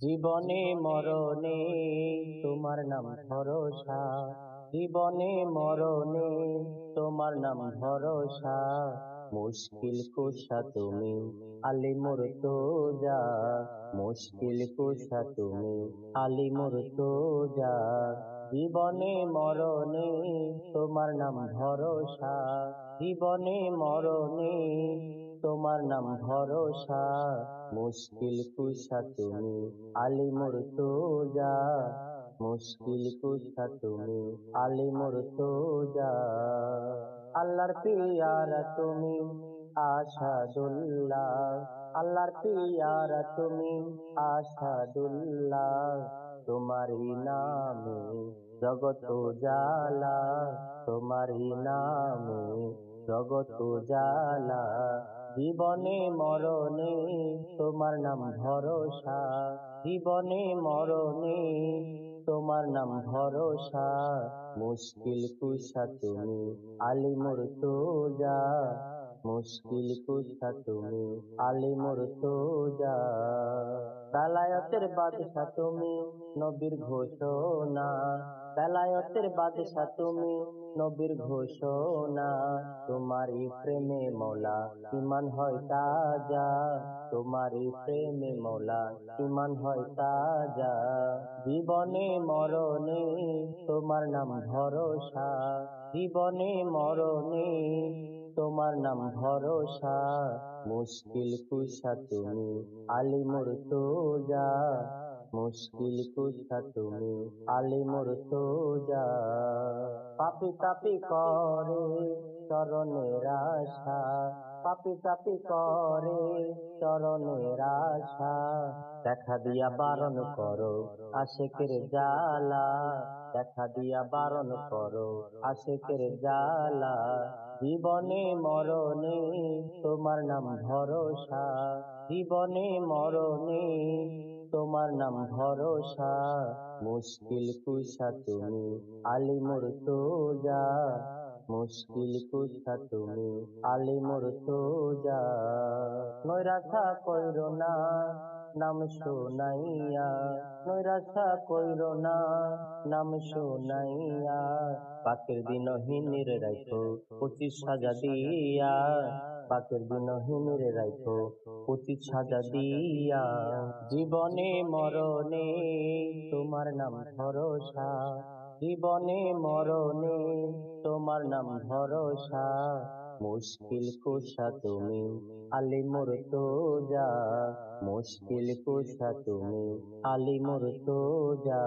জীবনে মরণে তোমার নাম ভরসা। জীবনে মরণে তোমার নাম ভরসা। মুশকিল কুশা তুমি আলিমুর তো যা মুশকিল কুশা তুমি আলিমুর তো যা জীবনে মরণে তোমার নাম ভরসা। জীবনে মরণে তোমার নাম ভরসা। মুশকিল কুশা তুমি আলিমুর তো যা মুশকিল কুশা তুমি আলিমুর তো যা আল্লাহর পিয়ারা তুমি আশাদুল্লাহ আল্লাহর পিয়ারা তুমি আশাদুল্লাহ তোমারই নামে জগত জালা তোমারই নামে জগত জালা জীবনে মরণে তোমার নাম ভরসা। জীবনে মরণে তোমার নাম ভরসা। মুশকিল কুশা তুমি আলিমুর তো যা মুশকিল কুশা তুমি আলিমুর তো যা বেলায়তের বাদশা তুমি নবীর ঘোষণা। বেলায়তের বাদশা তুমি নবীর ঘোষণা। তোমারই প্রেমে মৌলা ইমান হয় তাজা। তোমারই প্রেমে মৌলা ইমান হয় তাজা। জীবনে মরণে তোমার নাম ভরসা। জীবনে মরণে তোমার নাম ভরসা। মুশকিল কুসা তুমি আলিমুর তো যা মুশকিল কুসা তুমি আলিমুর তো যা পাপি তাপি করে, চরণের আশা। পাপি তাপি করে, চরণের আশা। দেখা দিয়া বারণ করো, আশেকের জালা দেখা দিয়া বারণ করো, আশেকের জালা জীবনে মরণে তোমার নাম ভরসা। জীবনে মরণে তোমার নাম ভরসা। মুশকিল কুশা তুমি আলিমুর তো যা মুশকিল কুশা তুমি আলিমুর তো যা নৈরাশা কইর না, নাম শোনাইয়া। নৈরাশা কইর না, নাম শোনাইয়া। পাকের দিন হিনির রাইখো, পঁচিশ সাজা দিয়া। পাকের দিন হিনির রাইখো পঁচিশ সাজা দিয়া জীবনে মরণে তোমার নাম ভরসা, জীবনে মরণে তোমার নাম ভরসা। মুশকিল কুশা তুমি আলিমুর তো যা মুশকিল কুশা তুমি আলিমুর তো যা